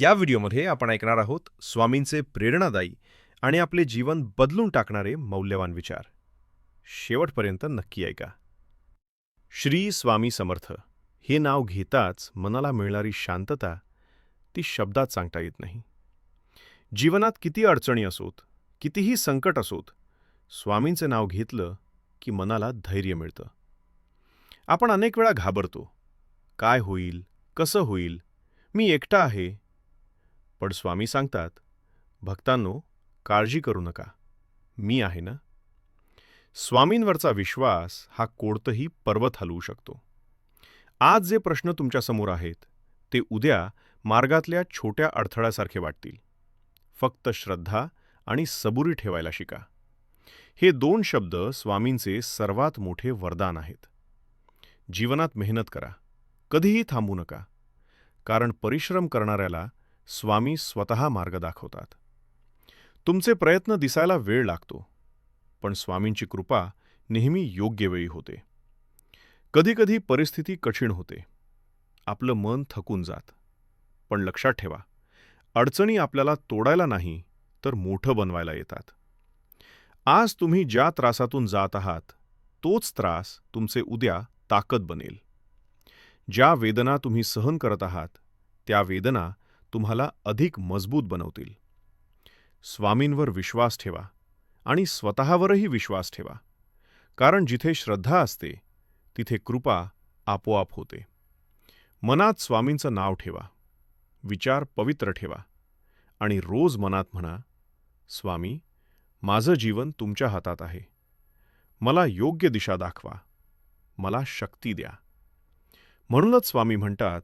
या व्हिडिओमध्ये आपण ऐकणार आहोत स्वामींचे प्रेरणादायी आणि आपले जीवन बदलून टाकणारे मौल्यवान विचार. शेवटपर्यंत नक्की ऐका. श्री स्वामी समर्थ हे नाव घेताच मनाला मिळणारी शांतता ती शब्दात सांगता येत नाही. जीवनात किती अडचणी असोत कितीही संकट असोत स्वामींचे नाव घेतलं की मनाला धैर्य मिळतं. आपण अनेक वेळा घाबरतो. काय होईल कसं होईल मी एकटा आहे पण स्वामी सांगतात भक्तांनो काळजी करू नका. मी आहे ना? स्वामींवरचा विश्वास हा कोणतंही पर्वत हलवू शकतो. आज जे प्रश्न तुमच्यासमोर आहेत ते उद्या मार्गातल्या छोट्या अडथळ्यासारखे वाटतील. फक्त श्रद्धा आणि सबुरी ठेवायला शिका. हे दोन शब्द स्वामींचे सर्वात मोठे वरदान आहेत. जीवनात मेहनत करा. कधीही थांबू नका. कारण परिश्रम करणाऱ्याला स्वामी स्वतः मार्ग दाखवतात. तुमचे प्रयत्न दिसायला वेळ लागतो पण स्वामींची कृपा नेहमी योग्य वेळी होते. कधीकधी परिस्थिती कठीण होते. आपलं मन थकून जात. पण लक्षात ठेवा अडचणी आपल्याला तोडायला नाही तर मोठं बनवायला येतात. आज तुम्ही ज्या त्रासातून जात आहात तोच त्रास तुमचे उद्या ताकद बनेल. ज्या वेदना तुम्ही सहन करत आहात त्या वेदना तुम्हाला अधिक मजबूत बनवतील. स्वामींवर विश्वास ठेवा आणि स्वतःवरही विश्वास ठेवा. कारण जिथे श्रद्धा असते तिथे कृपा आपोआप होते. मनात स्वामींचं नाव ठेवा. विचार पवित्र ठेवा. आणि रोज मनात म्हणा स्वामी माझं जीवन तुमच्या हातात आहे. मला योग्य दिशा दाखवा. मला शक्ती द्या. म्हणूनच स्वामी म्हणतात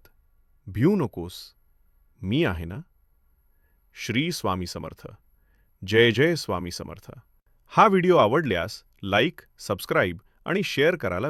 भिऊ नकोस. मी आहे ना? श्री स्वामी समर्थ. जय जय स्वामी समर्थ. हा व्हिडिओ आवडल्यास लाईक सबस्क्राईब आणि शेअर करायला